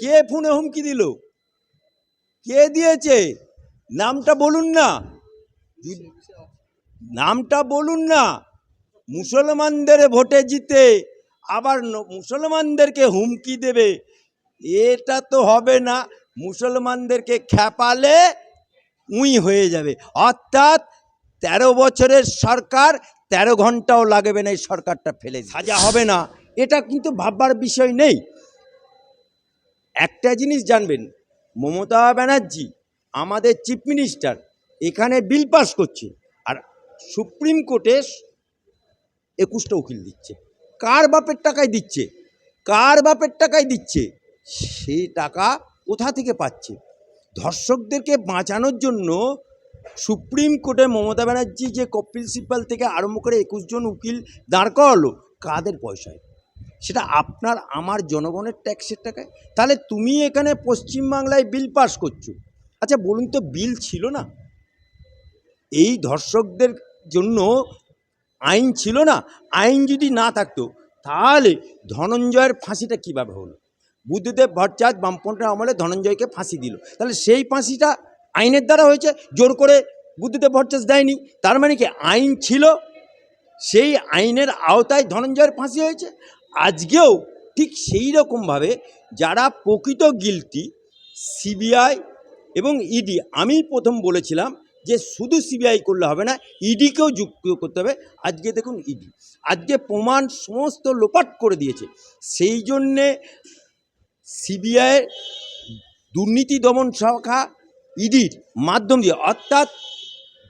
কে ফোনে হুমকি দিল? কে দিয়েছে? নামটা বলুন না। নামটা বলুন না। মুসলমানদের ভোটে জিতে আবার মুসলমানদেরকে হুমকি দেবে। এটা তো হবে না। মুসলমানদেরকে খ্যাপালে উই হয়ে যাবে। অর্থাৎ তেরো বছরের সরকার, তেরো ঘন্টাও লাগবে না এই সরকারটা ফেলে সাজা হবে না। এটা কিন্তু ভাববার বিষয় নেই। একটা জিনিস জানবেন, মমতা ব্যানার্জি আমাদের চিফ মিনিস্টার, এখানে বিল পাস করছে আর সুপ্রিম কোর্টে একুশটা উকিল দিচ্ছে। কার বাপের টাকায় দিচ্ছে? কার বাপের টাকায় দিচ্ছে? সেই টাকা কোথা থেকে পাচ্ছে? ধর্ষকদেরকে বাঁচানোর জন্য সুপ্রিম কোর্টে মমতা ব্যানার্জি যে প্রিন্সিপাল থেকে আরম্ভ করে একুশ জন উকিল দাঁড় করালো, কাদের পয়সায়? সেটা আপনার, আমার জনগণের ট্যাক্সের টাকায়। তাহলে তুমি এখানে পশ্চিমবাংলায় বিল পাস করছ। আচ্ছা বলুন তো বিল ছিল না? এই ধর্ষকদের জন্য আইন ছিল না? আইন যদি না থাকতো, তাহলে ধনঞ্জয়ের ফাঁসিটা কীভাবে হলো? বুদ্ধদেব ভট্টাচার্য বামপন্থের আমলে ধনঞ্জয়কে ফাঁসি দিল। তাহলে সেই ফাঁসিটা আইনের দ্বারা হয়েছে, জোর করে বুদ্ধদেব ভট্টাচার্য দেয়নি। তার মানে কি আইন ছিল? সেই আইনের আওতায় ধনঞ্জয়ের ফাঁসি হয়েছে? আজকেও ঠিক সেই রকমভাবে যারা প্রকৃত গিলটি সিবিআই এবং ইডি আমি প্রথম বলেছিলাম যে শুধু সিবিআই করলে হবে না ইডিকেও যুক্ত করতে হবে। আজকে দেখুন ইডি আজকে প্রমাণ সমস্ত লোপাট করে দিয়েছে। সেই জন্যে সিবিআই দুর্নীতি দমন শাখা ইডির মাধ্যম দিয়ে, অর্থাৎ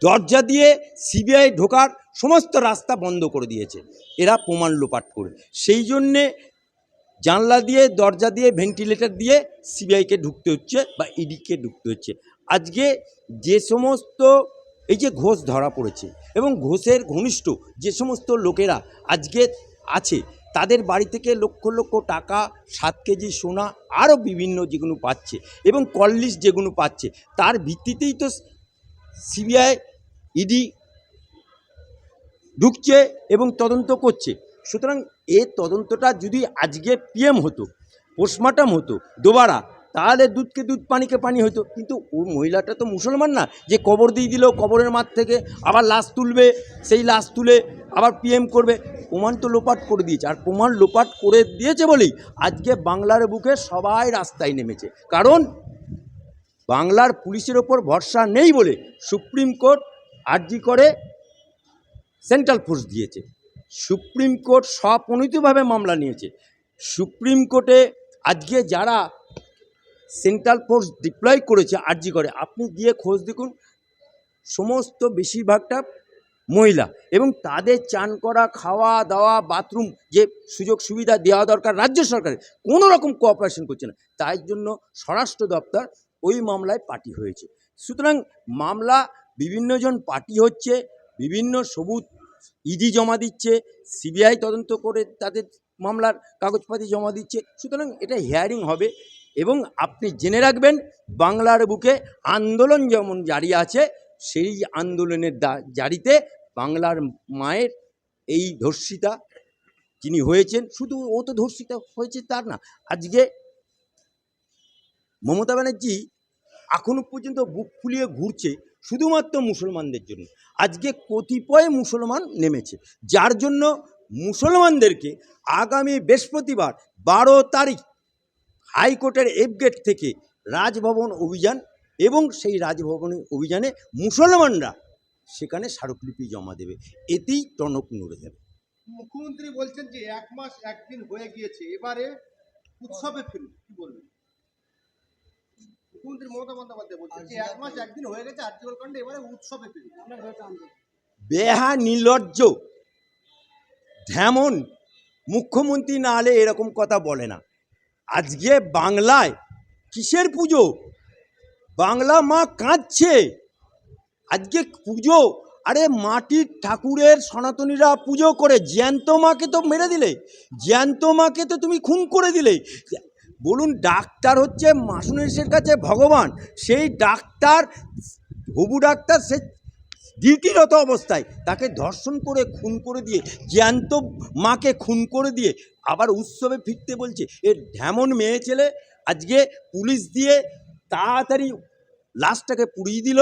দরজা দিয়ে সিবিআই ঢোকার সমস্ত রাস্তা বন্ধ করে দিয়েছে। এরা প্রমাণ লোপাট করে। সেই জন্যে জানলা দিয়ে, দরজা দিয়ে ভেন্টিলেটর দিয়ে সিবিআইকে ঢুকতে হচ্ছে বা ইডিকে ঢুকতে হচ্ছে। আজকে যে সমস্ত, এই যে ঘোষ ধরা পড়েছে এবং ঘোষের ঘনিষ্ঠ যে সমস্ত লোকেরা আজকে আছে, তাদের বাড়ি থেকে লক্ষ লক্ষ টাকা, সাত কেজি সোনা, আরও বিভিন্ন যেগুলো পাচ্ছে এবং কললিশ যেগুলো পাচ্ছে, তার ভিত্তিতেই তো সিবিআই ইডি ঢুকছে এবং তদন্ত করছে। সুতরাং এ তদন্তটা যদি আজকে পিএম হতো, পোস্টমার্টম হতো, দোবারা, তাহলে দুধকে দুধ, পানিকে পানি হতো। কিন্তু ও মহিলাটা তো মুসলমান না, যে কবর দিয়ে দিল, কবরের মাঠ থেকে আবার লাশ তুলবে, সেই লাশ তুলে আবার পিএম করবে। প্রমাণ তো লোপাট করে দিয়েছে। আর প্রমাণ লোপাট করে দিয়েছে বলেই আজকে বাংলার বুকে সবাই রাস্তায় নেমেছে। কারণ বাংলার পুলিশের ওপর ভরসা নেই বলে সুপ্রিম কোর্ট আর্জি করে সেন্ট্রাল ফোর্স দিয়েছে। সুপ্রিম কোর্ট স্বপ্রণীতভাবে মামলা নিয়েছে। সুপ্রিম কোর্টে আজকে যারা সেন্ট্রাল ফোর্স ডিপ্লয় করেছে আর্জি করে, আপনি গিয়ে খোঁজ দেখুন, সমস্ত বেশিরভাগটা মহিলা এবং তাদের চান করা, খাওয়া, দাওয়া, বাথরুম যে সুযোগ সুবিধা দেওয়া দরকার রাজ্য সরকারের, কোনো রকম কোঅপারেশন করছে না। তাই জন্য স্বরাষ্ট্র দপ্তর ওই মামলায় পার্টি হয়েছে। সুতরাং মামলা বিভিন্নজন পার্টি হচ্ছে বিভিন্ন সবুজ ইডি জমা দিচ্ছে সিবিআই তদন্ত করে তাদের মামলার কাগজপাতি জমা দিচ্ছে। সুতরাং এটা হিয়ারিং হবে এবং আপনি জেনে রাখবেন, বাংলার বুকে আন্দোলন যেমন জারি আছে, সেই আন্দোলনের জারিতে বাংলার মায়ের এই ধর্ষিতা যিনি হয়েছেন, শুধু ও তো ধর্ষিতা হয়েছে তার না, আজকে মমতা ব্যানার্জি এখনও পর্যন্ত বুক ফুলিয়ে ঘুরছে। শুধুমাত্র মুসলমানদের জন্য। আজকে কতিপয় মুসলমান নেমেছে। যার জন্য মুসলমানদেরকে আগামী বৃহস্পতিবার বারো তারিখ হাইকোর্টের এফগেট থেকে রাজভবন অভিযান এবং সেই রাজভবন অভিযানে মুসলমানরা সেখানে স্মারকলিপি জমা দেবে। এতেই টনক নড়ে যাবে। মুখ্যমন্ত্রী বলছেন যে এক মাস, একদিন হয়ে গিয়েছে। এবারে উৎসবে ফিরুন, কি বলবেন? মুখ্যমন্ত্রী মমতা বন্দ্যোপাধ্যায় বলছেন যে এক মাস একদিন হয়ে গেছে আর্টিকল কাণ্ডে এবারে উৎসবে বেহা নির্লজ্জ যেমন মুখ্যমন্ত্রী না হলে এরকম কথা বলে না। আজকে বাংলায় কিসের পুজো? বাংলা মা কাঁদছে। আজকে পুজো আরে মাটির ঠাকুরের সনাতনীরা পুজো করে জ্যান্ত মাকে তো মেরে দিলে জ্যান্ত মাকে তো তুমি খুন করে দিলে। বলুন, ডাক্তার হচ্ছে মাসুনেশের কাছে ভগবান। সেই ডাক্তার, হবু ডাক্তার, সে ডিউটিরত অবস্থায় তাকে ধর্ষণ করে, খুন করে দিয়ে, জ্যান্ত মাকে খুন করে দিয়ে আবার উৎসবে ফিরতে বলছে এর ঢেমন মেয়ে ছেলে, আজকে পুলিশ দিয়ে তাড়াতাড়ি লাশটাকে পুড়িয়ে দিল।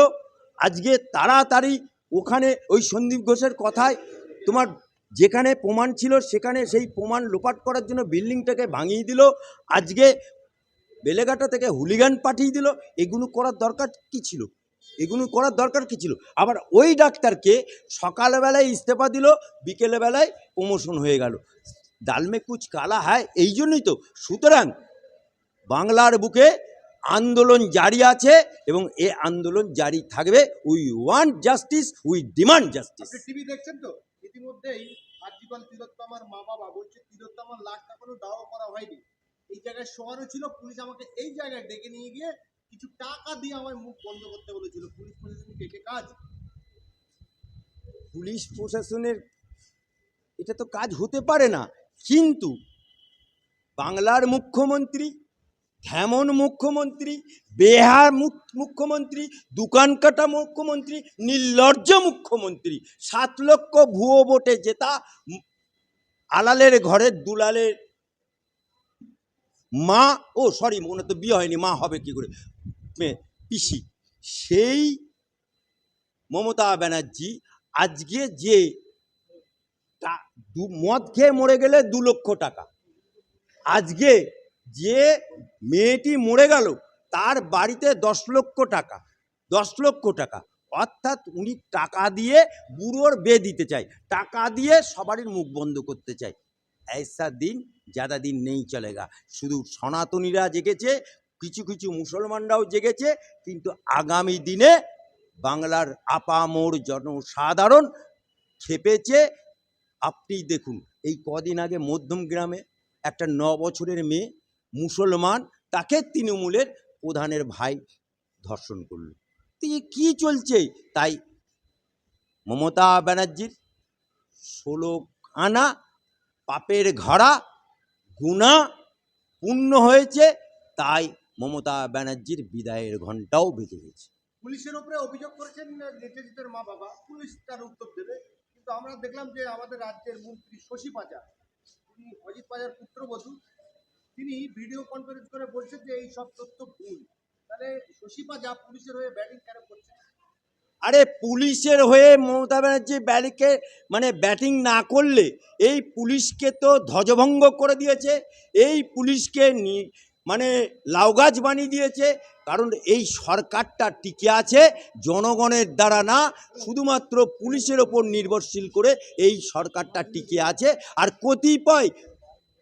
আজকে তাড়াতাড়ি ওখানে ওই সন্দীপ ঘোষের কথায় তোমার যেখানে প্রমাণ ছিল, সেখানে সেই প্রমাণ লোপাট করার জন্য বিল্ডিংটাকে ভাঙিয়ে দিল। আজকে বেলেঘাটা থেকে হুলিগান পাঠিয়ে দিল। এগুলো করার দরকার কি ছিল? এগুলো করার দরকার কি ছিল? আবার ওই ডাক্তারকে সকালবেলায় ইস্তফা দিল, বিকেলবেলায় প্রমোশন হয়ে গেল। ডালমে কুচ কালা হয়, এই জন্যই তো। সুতরাং বাংলার বুকে আন্দোলন জারি আছে এবং এ আন্দোলন জারি থাকবে। We want justice, we demand justice. TV দেখছেন তো? ইতিমধ্যেই আজীবন তিলোত্তমার মা বাবা বলছে, তিলোত্তমার লাশ এখনও দাওয়া করা হয়নি। এই জায়গায় শোয়ানো ছিল, পুলিশ আমাকে এই জায়গায় ডেকে নিয়ে গিয়ে কিছু টাকা দিয়ে আমার মুখ বন্ধ করতে বলেছিল। পুলিশ প্রশাসন কে কাজ? পুলিশ প্রশাসনের এটা তো কাজ হতে পারে না, কিন্তু বাংলার মুখ্যমন্ত্রী তেমন মুখ্যমন্ত্রী, বেহার মুখ্যমন্ত্রী, দোকান কাটা মুখ্যমন্ত্রী, নির্লজ্জ মুখ্যমন্ত্রী, সাত লক্ষ ভুয়ো ভোটে জেতা, আলালের ঘরের দুলালের মা, ও সরি, মনে তো বিয়ে হয়নি, মা হবে কি করে? পিসি। সেই মমতা ব্যানার্জি আজকে যে মদ খেয়ে মরে গেলে দু লক্ষ টাকা, আজকে যে মেয়েটি মরে গেল, তার বাড়িতে দশ লক্ষ টাকা, দশ লক্ষ টাকা। অর্থাৎ উনি টাকা দিয়ে বুড়োর বে দিতে চায়, টাকা দিয়ে সবারই মুখ বন্ধ করতে চায়। ऐसा দিন, যাদা দিন নেই চলেগা। শুধু সনাতনীরা জেগেছে, কিছু কিছু মুসলমানরাও জেগেছে, কিন্তু আগামী দিনে বাংলার আপামোর জনসাধারণ খেপেছে। আপনি দেখুন, এই কদিন আগে মধ্যম গ্রামে একটা ন বছরের মেয়ে মুসলমান, তাকে তৃণমূলের প্রধানের ভাই ধর্ষণ করল। তো কী চলছে? তাই মমতা ব্যানার্জির ষোলো আনা পাপের ঘরা গুণা পূর্ণ হয়েছে, তাই মমতা ব্যানার্জির বিদায়ের ঘণ্টাও বেজে গেছে। পুলিশের উপরে অভিযোগ করেছেন নেতাজিতের মা বাবা। পুলিশ তার উত্তর দেবে। কিন্তু আমরা দেখলাম যে আমাদের রাজ্যের মন্ত্রী শশী পাজা অজিত পাজার পুত্রবধূ। তিনি ভিডিও কনফারেন্স করে বলছেন যে এই সব তথ্য ভুল। তাহলে শশী পাজা পুলিশের হয়ে ব্যাটিং কেন করছে? আরে পুলিশের হয়ে মমতা ব্যানার্জি ব্যালিকে মানে ব্যাটিং না করলে এই পুলিশকে তো ধ্বজভঙ্গ করে দিয়েছে, এই পুলিশকে মানে লাউগাছ বানিয়ে দিয়েছে, কারণ এই সরকারটা টিকে আছে জনগণের দ্বারা না, শুধুমাত্র পুলিশের ওপর নির্ভরশীল করে এই সরকারটা টিকে আছে। আর কতিপয়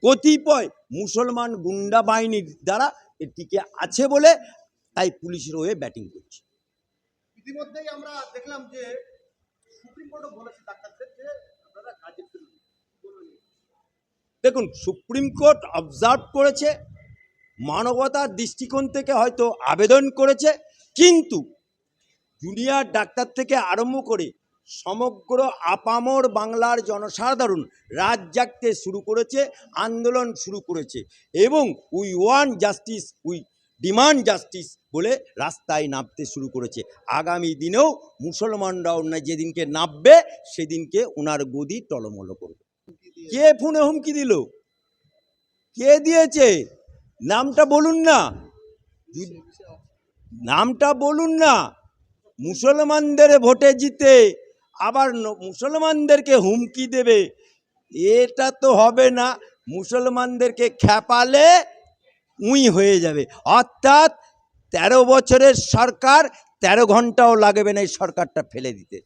কতিপয় মুসলমান গুন্ডা বাহিনীর দ্বারা এটিকে আছে বলে তাই পুলিশের হয়ে ব্যাটিং করছে ইতিমধ্যেই আমরা দেখলাম যে সুপ্রিম কোর্টও বলেছে ডাক্তারদের যে আপনারা কাজে ফিরুন? দেখুন সুপ্রিম কোর্ট অবজার্ভ করেছে মানবতার দৃষ্টিকোণ থেকে হয়তো আবেদন করেছে কিন্তু জুনিয়র ডাক্তার থেকে আরম্ভ করে সমগ্র আপামর বাংলার জনসাধারণ রাত জাগতে শুরু করেছে, আন্দোলন শুরু করেছে এবং we want justice, we demand justice বলে রাস্তায় নামতে শুরু করেছে। আগামী দিনেও মুসলমানরাও না যেদিনকে নামবে, সেদিনকে ওনার গদি টলমল করবে। কে ফোনে হুমকি দিল? কে দিয়েছে? নামটা বলুন না। নামটা বলুন না। মুসলমানদের ভোটে জিতে আবার মুসলমানদেরকে হুমকি দেবে। এটা তো হবে না। মুসলমানদেরকে খেপালে উই হয়ে যাবে। অর্থাৎ তেরো বছরের সরকার তেরো ঘন্টাও লাগবে না এই সরকারটা ফেলে দিতে।